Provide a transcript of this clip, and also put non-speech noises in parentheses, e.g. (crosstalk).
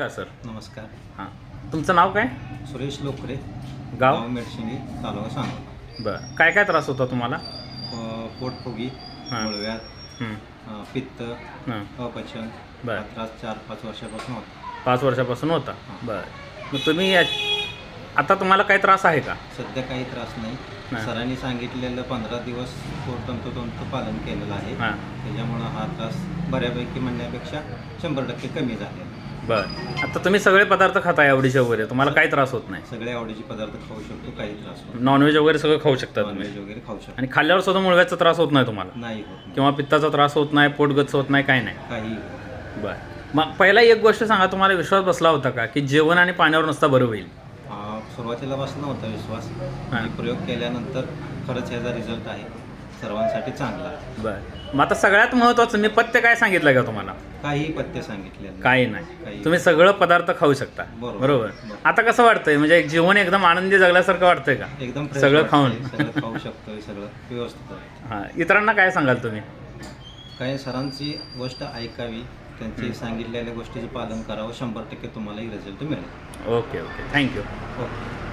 का सर. नमस्कार. हां. तुमचं नाव काय? सुरेश लोकरे. गाव? मेडशिंगी तालुका सांगोला. बरं. काय काय त्रास होता तुम्हाला? पोटफुगी हां. मुळव्यात हं, अ, पित्त हां. अपचन बरं. त्रास चार पाच वर्षापासून होता. पाच वर्षापासून होता. बरं. मग तुम्ही या आता तुम्हाला काही त्रास आहे का? सध्या काही त्रास नाही. नाही. सरांनी सांगितलेलं पंधरा दिवस तंतोतंत पालन केलेलं आहे. हां. त्याच्यामुळं हा त्रास बऱ्यापैकी म्हणण्यापेक्षा शंभर टक्के कमी झालेला बरं. आता तुम्ही सगळे पदार्थ खाताय आवडीचे वगैरे तुम्हाला काही त्रास होत नाही. सगळे आवडीचे पदार्थ खाऊ शकतो काही त्रास होत नॉनव्हेज वगैरे सगळं खाऊ शकता तुम्ही. वगैरे खाऊ शकतो. आणि खाल्ल्यावर सुद्धा मुळव्याचा त्रास होत नाही तुम्हाला? नाही होत नाही. किंवा पित्ताचा त्रास होत नाही पोटगच्च होत नाही काही नाही. काही होत बरं. मग पहिला एक गोष्ट सांगा तुम्हाला विश्वास बसला होता का की जेवण आणि पाण्यावर नुसता बरं होईल? सुरुवातीला बसला होता विश्वास. आणि प्रयोग केल्यानंतर खरंच ह्याचा रिझल्ट आहे. सर्वांसाठी चांगला. बरं. मग आता सगळ्यात महत्त्वाचं मी पथ्य काय सांगितलं का तुम्हाला? काही पथ्य सांगितले काही नाही. काही. तुम्ही सगळं पदार्थ खाऊ शकता. बरोबर. बरोबर. बरोबर. आता कसं वाटतंय? म्हणजे एक जीवन एकदम आनंदी जगल्यासारखं वाटतंय का? एकदम fresh सगळं वाटतंय, खाऊन. सगळं खाऊ शकतोय सगळं व्यवस्थित आहे. (laughs) हां. इतरांना काय सांगाल तुम्ही? काही सरांची गोष्ट ऐकावी त्यांची सांगितलेल्या गोष्टीचे पालन करावं शंभर टक्के तुम्हालाही रिझल्ट मिळेल. Okay okay. Thank you okay.